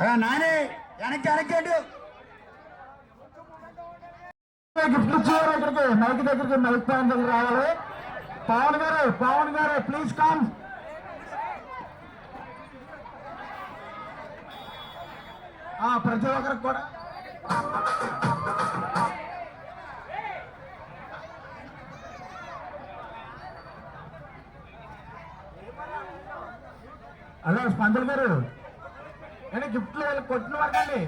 నాని వెనక్కి వెనక్కి గిఫ్ట్ ఇచ్చేవారు ఇక్కడికి. మైక్ దగ్గరికి మైక్ పాయింట్ దగ్గర రావాలి. పవన్ గారు పవన్ గారు ప్లీజ్ కమ్ ప్రతి ఒక్కరికి కూడా. హలో స్పందల్ గారు. ఏంటి గిఫ్ట్లు వీళ్ళు కొట్టిన వరకండి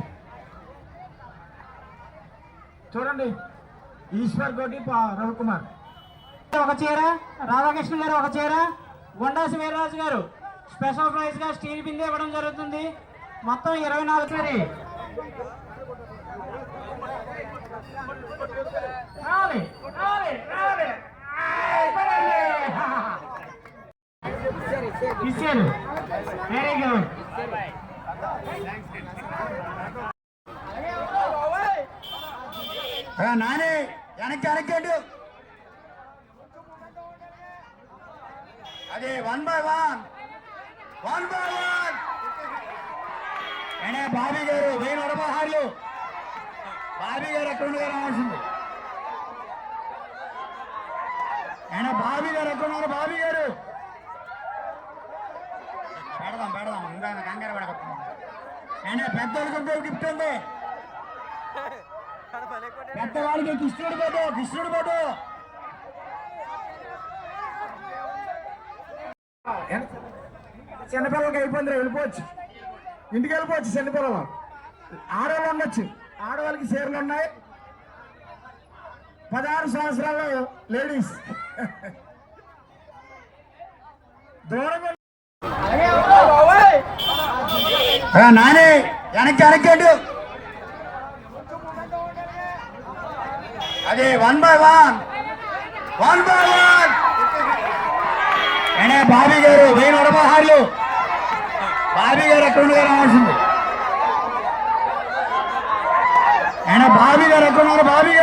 చూడండి ఈశ్వర్ కోటి పా- రవికుమార్. ఒక చీర రాధాకృష్ణ గారు ఒక చీర గుండాసి వీరరాజు గారు. స్పెషల్ ప్రైజ్గా స్టీల్ బిందె ఇవ్వడం జరుగుతుంది. మొత్తం ఇరవై నాలుగు సారి. ఇచ్చారు. వెరీ గుడ్ నాని వెనక్కి వెనక్కి అది one by one one by one అనే బాబీ గారు వెయ్యి నడపహార్లు బాబీ గారు ఎక్కడ ఉండగా రావాల్సింది. ఆయన బాబీ గారు ఎక్కడ ఉన్నారు? బాబీ గారు. పెడదాం. పెడదాం కంగారు పడకపోతుంది ఆయన పెద్దోళ్ళకి గిఫ్ట్ ఉంది. పెద్దవాడికి కృష్ణుడు పోటు కృష్ణుడు పోటు చిన్నపిల్లలకి అయిపోయింది వెళ్ళిపోవచ్చు. ఇంటికి వెళ్ళిపోవచ్చు చిన్నపిల్లలు. ఆడవాళ్ళు ఉండొచ్చు. ఆడవాళ్ళకి చీరలు ఉన్నాయి. పదహారు సంవత్సరాలు లేడీస్. దూరంగా నానే వెనక్కి వెనక్కి అది one by one one by one అనే బాబీ గారు వెయ్యి నడపహార్లు బాబీ గారు ఎక్కడ ఉండగా రావాల్సింది. ఆయన బాబీ గారు ఎక్కడ ఉన్నారు బాబీ?